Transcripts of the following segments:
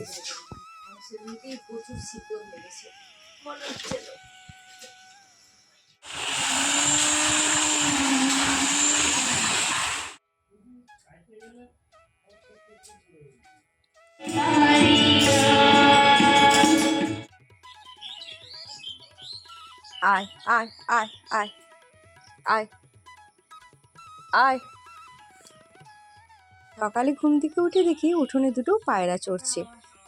আয় আয় আয় আয় আয় আয়। সকালে ঘুম থেকে উঠে দেখি উঠোনে দুটো পায়রা চড়ছে।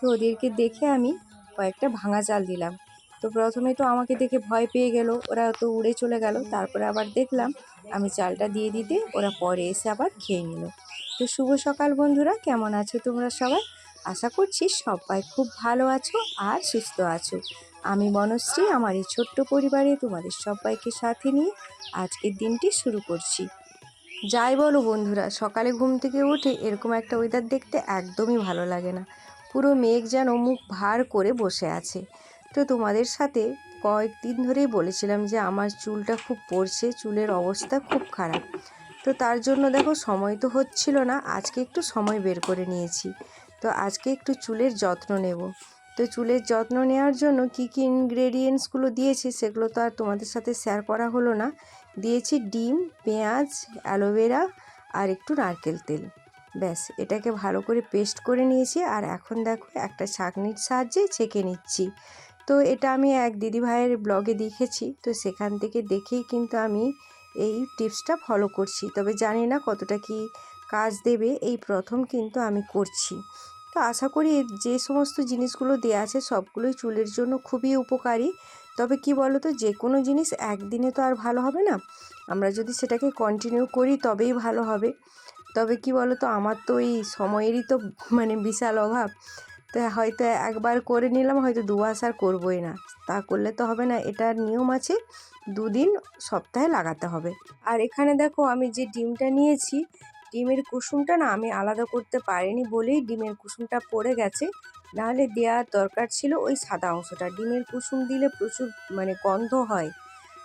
তো ওদেরকে দেখে আমি কয়েকটা ভাঙা চাল দিলাম। তো প্রথমে তো আমাকে দেখে ভয় পেয়ে গেল, ওরা তো উড়ে চলে গেল। তারপরে আবার দেখলাম আমি চালটা দিয়ে দিতে ওরা পরে এসে আবার খেয়ে নিল। তো শুভ সকাল বন্ধুরা, কেমন আছো তোমরা সবাই? আশা করছি সবাই খুব ভালো আছো আর সুস্থ আছো। আমি বনশ্রী আমার এই ছোট্ট পরিবারে তোমাদের সবাইকে সাথে নিয়ে আজকের দিনটি শুরু করছি। যাই বলো বন্ধুরা, সকালে ঘুম থেকে উঠে এরকম একটা ওয়েদার দেখতে একদমই ভালো লাগে না। পুরো মেঘ যেন মুখ ভার করে বসে আছে। তো তোমাদের সাথে কয়েকদিন ধরেই বলেছিলাম যে আমার চুলটা খুব পড়ছে চুলের অবস্থা খুব খারাপ। তো তার জন্য দেখো সময় তো হচ্ছিল না, আজকে একটু সময় বের করে নিয়েছি। তো আজকে একটু চুলের যত্ন নেব। তো চুলের যত্ন নেওয়ার জন্য কী কী ইনগ্রেডিয়েন্টসগুলো দিয়েছি সেগুলো তো আর তোমাদের সাথে শেয়ার করা হলো না। দিয়েছি ডিম, পেঁয়াজ অ্যালোভেরা আর একটু নারকেল তেল। ব্যাস, এটাকে ভালো করে পেস্ট করে নিয়েছি আর এখন দেখো একটা ছাঁকনির সাহায্যে ছেঁকে নিচ্ছি। তো এটা আমি এক দিদিভাইয়ের ব্লগে দেখেছি, তো সেখান থেকে দেখেই কিন্তু আমি এই টিপসটা ফলো করছি। তবে জানি না কতটা কি কাজ দেবে, এই প্রথম কিন্তু আমি করছি। তো আশা করি যে সমস্ত জিনিসগুলো দেওয়া আছে সবগুলোই চুলের জন্য খুবই উপকারী। তবে কি বলো তো যে কোনো জিনিস একদিনে তো আর ভালো হবে না। আমরা যদি সেটাকে কন্টিনিউ করি তবেই ভালো হবে। তবে কি বলো তো আমার তো এই সময়েরই তো মানে বিশাল অভাব। তো হয়তো একবার করে নিলাম, হয়তো দু মাস আর করবোই না। তা করলে তো হবে না এটার নিয়ম আছে। দুদিন সপ্তাহে লাগাতে হবে। আর এখানে দেখো, আমি যে ডিমটা নিয়েছি, ডিমের কুসুমটা না আমি আলাদা করতে পারিনি বলেই ডিমের কুসুমটা পড়ে গেছে। নাহলে দেওয়ার দরকার ছিল ওই সাদা অংশটা। ডিমের কুসুম দিলে প্রচুর মানে গন্ধ হয়।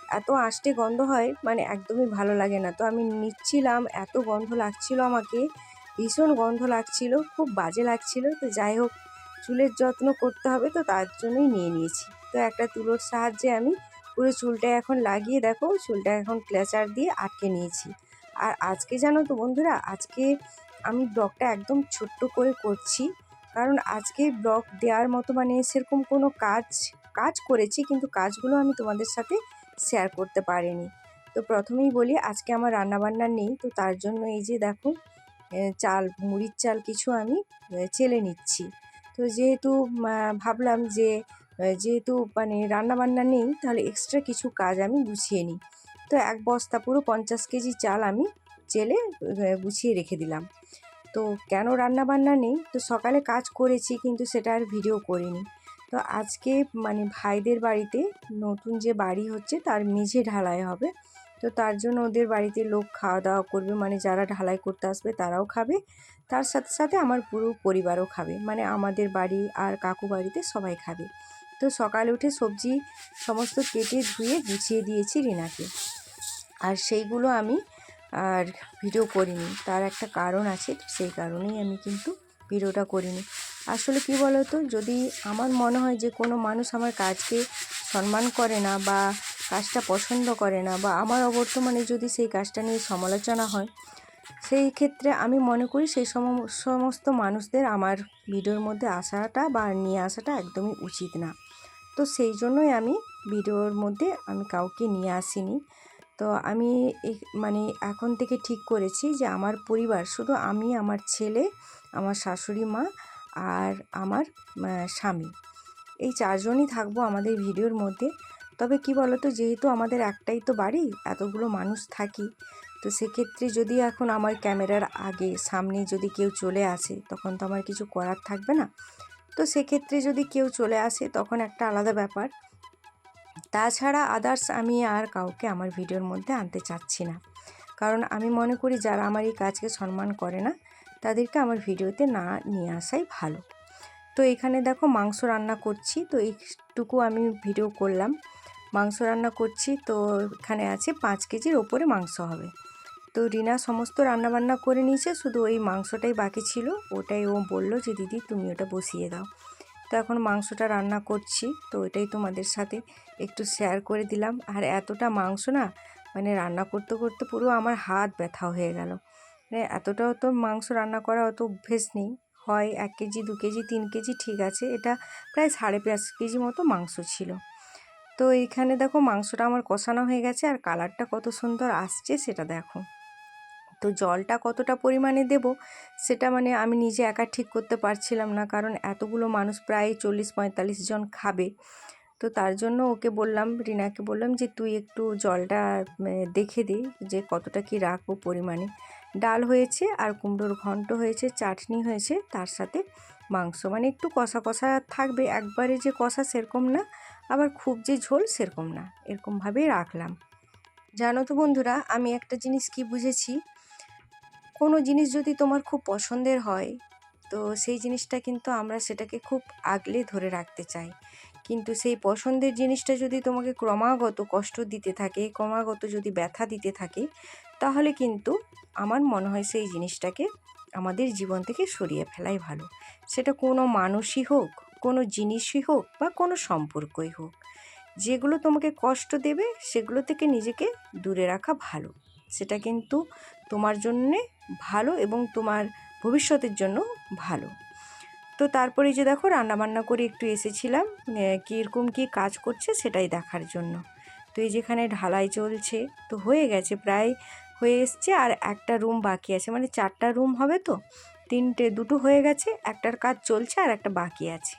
এত আষ্টে গন্ধ হয় মানে একদমই ভালো লাগে না। তো আমি নিচ্ছিলাম, এত গন্ধ লাগছিল আমাকে, ভীষণ গন্ধ লাগছিল, খুব বাজে লাগছিল। তো যাই হোক, চুলের যত্ন করতে হবে, তো তার জন্যই নিয়ে নিয়েছি। তো একটা তুলোর সাহায্যে আমি পুরো চুলটা এখন লাগিয়ে দেখো চুলটা এখন ক্লেচার দিয়ে আটকে নিয়েছি। আর আজকে জানো তো বন্ধুরা, আজকে আমি ব্লগটা একদম ছোট্ট করে করছি। কারণ আজকে ব্লগ দেওয়ার মতো মানে সেরকম কোনো কাজ কাজ করেছি, কিন্তু কাজগুলো আমি তোমাদের সাথে শেয়ার করতে পারিনি। তো প্রথমেই বলি, আজকে আমার রান্নাবান্না নেই, তো তার জন্য এই যে দেখো চাল, মুড়ির চাল কিছু আমি চেলে নিচ্ছি। তো যেহেতু ভাবলাম যে যেহেতু মানে রান্নাবান্না নেই, তাহলে এক্সট্রা কিছু কাজ আমি গুছিয়ে নিই। তো এক বস্তা পুরো পঞ্চাশ কেজি চাল আমি চেলে গুছিয়ে রেখে দিলাম। তো কেন রান্না বান্না নেই? তো সকালে কাজ করেছি, কিন্তু সেটা আর ভিডিও করিনি। তো আজকে মানে ভাইদের বাড়িতে নতুন যে বাড়ি হচ্ছে তার মেঝে ঢালাই হবে। তো তার জন্য ওদের বাড়িতে লোক খাওয়া দাওয়া করবে মানে যারা ঢালাই করতে আসবে তারাও খাবে। তার সাথে সাথে আমার পুরো পরিবারও খাবে মানে আমাদের বাড়ি আর কাকু বাড়িতে সবাই খাবে। তো সকালে উঠে সবজি সমস্ত কেটে ধুয়ে গুছিয়ে দিয়েছি রিনাকে। আর সেইগুলো আমি আর ভিডিও করিনি, তার একটা কারণ আছে, সেই কারণেই আমি কিন্তু ভিডিওটা করিনি। আসলে কি বলো তো যদি আমার মনে হয় যে কোনো মানুষ আমার কাজকে সম্মান করে না বা কাজটা পছন্দ করে না বা আমার অবর্তমানে যদি সেই কাজটা নিয়ে সমালোচনা হয়, সেই ক্ষেত্রে আমি মনে করি সেই সম- সমস্ত মানুষদের আমার ভিডিওর মধ্যে আসাটা বা নিয়ে আসাটা একদমই উচিত না। তো সেই জন্যই আমি ভিডিওর মধ্যে আমি কাউকে নিয়ে আসিনি। তো আমি মানে এখন থেকে ঠিক করেছি যে আমার পরিবার, শুধু আমি, আমার ছেলে, আমার শাশুড়ি মা আর আমার স্বামী। এই চারজনই থাকব আমাদের ভিডিওর মধ্যে। তবে কি বলতো, যেহেতু আমাদের একটাই তো বাড়ি, এতগুলো মানুষ থাকি, তো সেক্ষেত্রে যদি এখন আমার ক্যামেরার আগে সামনে যদি কেউ চলে আসে, তখন তো আমার কিছু করার থাকবে না। তো সেক্ষেত্রে যদি কেউ চলে আসে, তখন একটা আলাদা ব্যাপার। তাছাড়া আদার্স আমি আর কাউকে আমার ভিডিওর মধ্যে আনতে চাচ্ছি না। কারণ আমি মনে করি, যারা আমার এই কাজকে সম্মান করে না তাদেরকে আমার ভিডিওতে না নিয়ে আসাই ভালো। তো এখানে দেখো মাংস রান্না করছি, তো এইটুকু আমি ভিডিও করলাম। মাংস রান্না করছি, তো এখানে আছে পাঁচ কেজির ওপরে মাংস হবে। তো রিনা সমস্ত রান্নাবান্না করে নিয়েছে, শুধু ওই মাংসটাই বাকি ছিল। ওটাই ও বলল যে, দিদি, তুমি ওটা বসিয়ে দাও। তো এখন মাংসটা রান্না করছি, তো ওইটাই তোমাদের সাথে একটু শেয়ার করে দিলাম। আর এতটা মাংস না মানে রান্না করতে করতে পুরো আমার হাত ব্যথা হয়ে গেল। এতটাও তো মাংস রান্না করা অত অভ্যেস নেই। হয় এক কেজি, দু কেজি, তিন কেজি ঠিক আছে। এটা প্রায় সাড়ে পাঁচ কেজি মতো মাংস ছিল। তো এইখানে দেখো মাংসটা আমার কষানো হয়ে গেছে আর কালারটা কত সুন্দর আসছে সেটা দেখো। তো জলটা কতটা পরিমাণে দেব সেটা মানে আমি নিজে একা ঠিক করতে পারছিলাম না কারণ এতগুলো মানুষ প্রায় চল্লিশ, পঁয়তাল্লিশ জন খাবে। তো তার জন্য ওকে বললাম, রিনাকে বললাম যে তুই একটু জলটা দেখে দে যে কতটা কি রাখব পরিমাণে। ডাল হয়েছে আর কুমড়োর ঘন্ট হয়েছে, চাটনি হয়েছে, তার সাথে মাংস। মানে একটু কষা কষা থাকবে, একবারে যে কষা সেরকম না, আবার খুব যে ঝোল সেরকম না, এরকমভাবেই রাখলাম। জানো তো বন্ধুরা, আমি একটা জিনিস কি বুঝেছি? কোনো জিনিস যদি তোমার খুব পছন্দের হয় তো সেই জিনিসটা কিন্তু আমরা সেটাকে খুব আগলে ধরে রাখতে চাই। কিন্তু সেই পছন্দের জিনিসটা যদি তোমাকে ক্রমাগত কষ্ট দিতে থাকে, ক্রমাগত যদি ব্যথা দিতে থাকে, তাহলে কিন্তু আমার মনে হয় সেই জিনিসটাকে আমাদের জীবন থেকে সরিয়ে ফেলাই ভালো। সেটা কোনো মানুষই হোক, কোনো জিনিসই হোক বা কোনো সম্পর্কই হোক। যেগুলো তোমাকে কষ্ট দেবে, সেগুলো থেকে নিজেকে দূরে রাখা ভালো। সেটা কিন্তু তোমার জন্যে ভালো এবং তোমার ভবিষ্যতের জন্য ভালো। তো তারপরে যে দেখো রান্নাবান্না করে একটু এসেছিলাম কীরকম কী কাজ করছে সেটাই দেখার জন্য। তো এই যেখানে ঢালাই চলছে, তো হয়ে গেছে, প্রায় হয়ে এসছে আর একটা রুম বাকি আছে। মানে চারটা রুম হবে তো, তিনটে, দুটো হয়ে গেছে, একটার কাজ চলছে আর একটা বাকি আছে।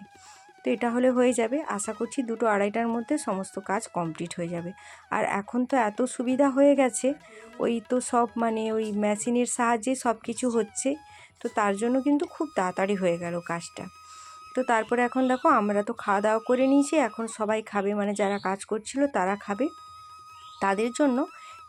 তো এটা হলে হয়ে যাবে। আশা করছি দুটো আড়াইটার মধ্যে সমস্ত কাজ কমপ্লিট হয়ে যাবে। আর এখন তো এত সুবিধা হয়ে গেছে, ওই তো সব মানে ওই মেশিনের সাহায্যে সব কিছু হচ্ছে। তো তার জন্য কিন্তু খুব তাড়াতাড়ি হয়ে গেল কাজটা। তো তারপরে এখন দেখো আমরা তো খাওয়া দাওয়া করে নিয়েছি, এখন সবাই খাবে। মানে যারা কাজ করছিল তারা খাবে। তাদের জন্য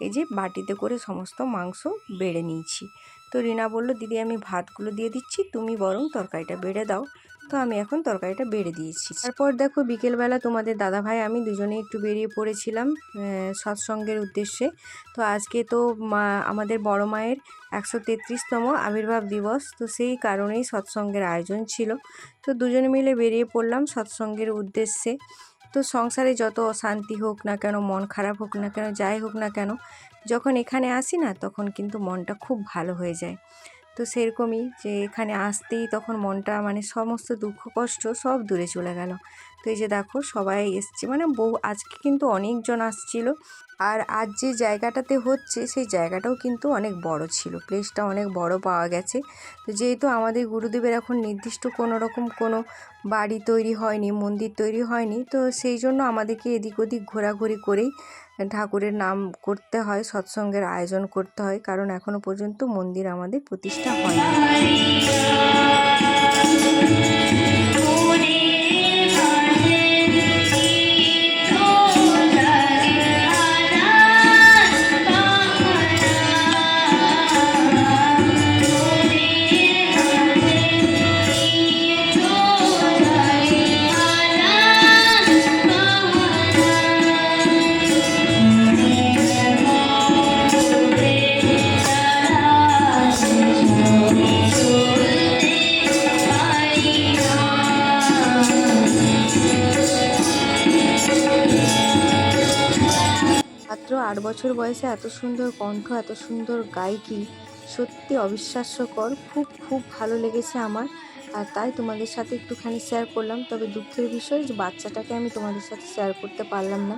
এই যে বাটিতে করে সমস্ত মাংস বেড়ে নিয়েছি। তো রিনা বলল, দিদি, আমি ভাতগুলো দিয়ে দিচ্ছি, তুমি বরং তরকারিটা বেড়ে দাও। তো আমি এখন তরকারিটা বেড়ে দিয়েছি। তারপর দেখো বিকেলবেলা তোমাদের দাদা ভাই আমি দুজনে একটু বেরিয়ে পড়েছিলাম সৎসঙ্গের উদ্দেশ্যে। তো আজকে তো মা, আমাদের বড় মায়ের একশো তেত্রিশতম আবির্ভাব দিবস, তো সেই কারণেই সৎসঙ্গের আয়োজন ছিল। তো দুজনে মিলে বেরিয়ে পড়লাম সৎসঙ্গের উদ্দেশ্যে। তো সংসারে যত অশান্তি হোক না কেন, মন খারাপ হোক না কেন, যাই হোক না কেন, যখন এখানে আসি না, তখন কিন্তু মনটা খুব ভালো হয়ে যায়। তো সেরকমই যে এখানে আসতেই তখন মনটা মানে সমস্ত দুঃখ, কষ্ট সব দূরে চলে গেল। তো এই যে দেখো সবাই এসছে মানে বহু আজকে কিন্তু অনেকজন আসছিল আর আজ যে জায়গাটাতে হচ্ছে সেই জায়গাটাও কিন্তু অনেক বড় ছিল প্লেসটা অনেক বড় পাওয়া গেছে। তো যেহেতু আমাদের গুরুদেবের এখন নির্দিষ্ট কোনো রকম কোনো বাড়ি তৈরি হয়নি, মন্দির তৈরি হয়নি, তো সেই জন্য আমাদেরকে এদিক ওদিক ঘোরাঘুরি করেই ঠাকুরের নাম করতে হয়, সৎসঙ্গের আয়োজন করতে হয়, কারণ এখনও পর্যন্ত মন্দির আমাদের প্রতিষ্ঠা হয়নি। মাত্র আট বছর বয়সে এত সুন্দর কণ্ঠ, এত সুন্দর গায়কি। সত্যি অবিশ্বাস্যকর। খুব খুব ভালো লেগেছে আমার। আর তাই তোমাদের সাথে একটুখানি শেয়ার করলাম। তবে দুঃখের বিষয় যে বাচ্চাটাকে আমি তোমাদের সাথে শেয়ার করতে পারলাম না।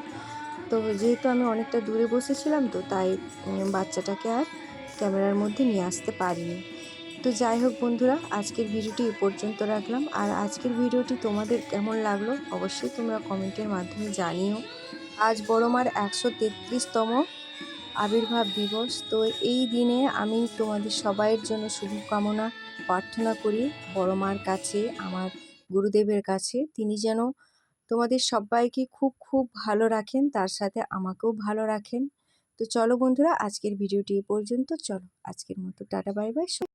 তো যেহেতু আমি অনেকটা দূরে বসেছিলাম তো তাই বাচ্চাটাকে আর ক্যামেরার মধ্যে নিয়ে আসতে পারিনি। তো যাই হোক বন্ধুরা, আজকের ভিডিওটি এ পর্যন্ত রাখলাম। আর আজকের ভিডিওটি তোমাদের কেমন লাগল অবশ্যই তোমরা কমেন্টের মাধ্যমে জানিও। আজ বড় মার একশো তেত্রিশতম আবির্ভাব দিবস। তো এই দিনে আমি তোমাদের সবাইয়ের জন্য শুভকামনা প্রার্থনা করি বড় মার কাছে, আমার গুরুদেবের কাছে। তিনি যেন তোমাদের সবাইকে খুব খুব ভালো রাখেন, তার সাথে আমাকেও ভালো রাখেন। তো চলো বন্ধুরা, আজকের ভিডিওটি এ পর্যন্ত। চলো, আজকের মতো। Tata, bye bye.